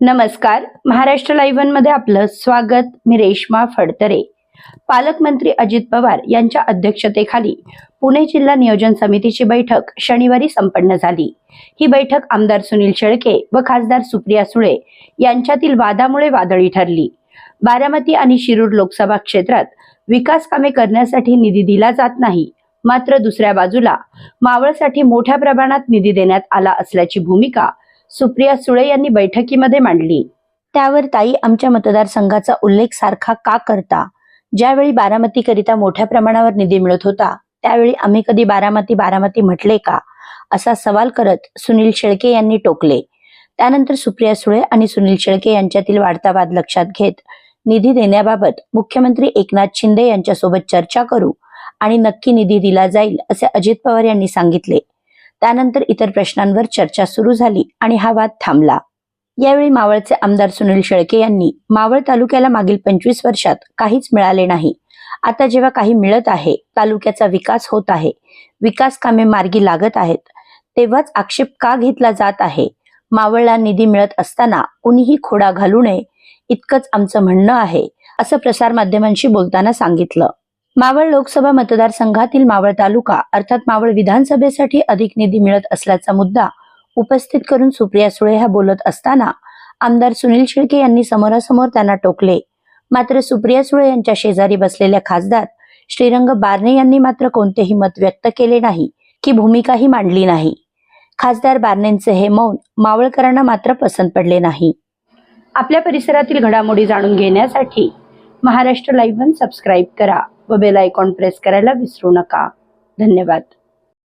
नमस्कार. महाराष्ट्र लाईव्हमध्ये आपलं स्वागत. मी रेश्मा फडतरे. पालकमंत्री अजित पवार यांच्या अध्यक्षतेखाली पुणे जिल्हा नियोजन समितीची बैठक शनिवारी संपन्न झाली. ही बैठक आमदार सुनील शेळके व खासदार सुप्रिया सुळे यांच्यातील वादामुळे वादळी ठरली. बारामती आणि शिरूर लोकसभा क्षेत्रात विकास कामे करण्यासाठी निधी दिला जात नाही. मात्र दुसऱ्या बाजूला मावळसाठी मोठ्या प्रमाणात निधी देण्यात आला असल्याची भूमिका सुप्रिया सुळे यांनी बैठकीमध्ये मांडली. त्यावर ताई आमच्या मतदारसंघाचा उल्लेख सारखा का करता? ज्यावेळी बारामतीकरिता मोठ्या प्रमाणावर निधी मिळत होता त्यावेळी आम्ही कधी बारामती बारामती म्हटले का? असा सवाल करत सुनील शेळके यांनी टोकले. त्यानंतर सुप्रिया सुळे आणि सुनील शेळके यांच्यातील वाढता वाद लक्षात घेत निधी देण्याबाबत मुख्यमंत्री एकनाथ शिंदे यांच्यासोबत चर्चा करू आणि नक्की निधी दिला जाईल असे अजित पवार यांनी सांगितले. त्यानंतर इतर प्रश्नांवर चर्चा सुरू झाली आणि हा वाद थांबला. यावेळी मावळचे आमदार सुनील शेळके यांनी मावळ तालुक्याला मागील पंचवीस वर्षात काहीच मिळाले नाही. आता जेव्हा काही मिळत आहे तालुक्याचा विकास होत आहे विकास कामे मार्गी लागत आहेत तेव्हाच आक्षेप का घेतला जात आहे? मावळला निधी मिळत असताना कुणीही खोडा घालू नये इतकंच आमचं म्हणणं आहे असं प्रसारमाध्यमांशी बोलताना सांगितलं. मावळ लोकसभा मतदारसंघातील मावळ तालुका अर्थात मावळ विधानसभेसाठी अधिक निधी मिळत असल्याचा मुद्दा उपस्थित करून सुप्रिया सुळे ह्या बोलत असताना आमदार सुनील शेळके यांनी समोरासमोर त्यांना टोकले. मात्र सुप्रिया सुळे यांच्या शेजारी बसलेल्या खासदार श्रीरंग बारणे यांनी मात्र कोणतेही मत व्यक्त केले नाही की भूमिकाही मांडली नाही. खासदार बारणेंचे हे मौन मावळकरांना मात्र पसंत पडले नाही. आपल्या परिसरातील घडामोडी जाणून घेण्यासाठी महाराष्ट्र लाईव्ह वन सबस्क्राईब करा व बेल आयकॉन प्रेस करायला विसरू नका. धन्यवाद.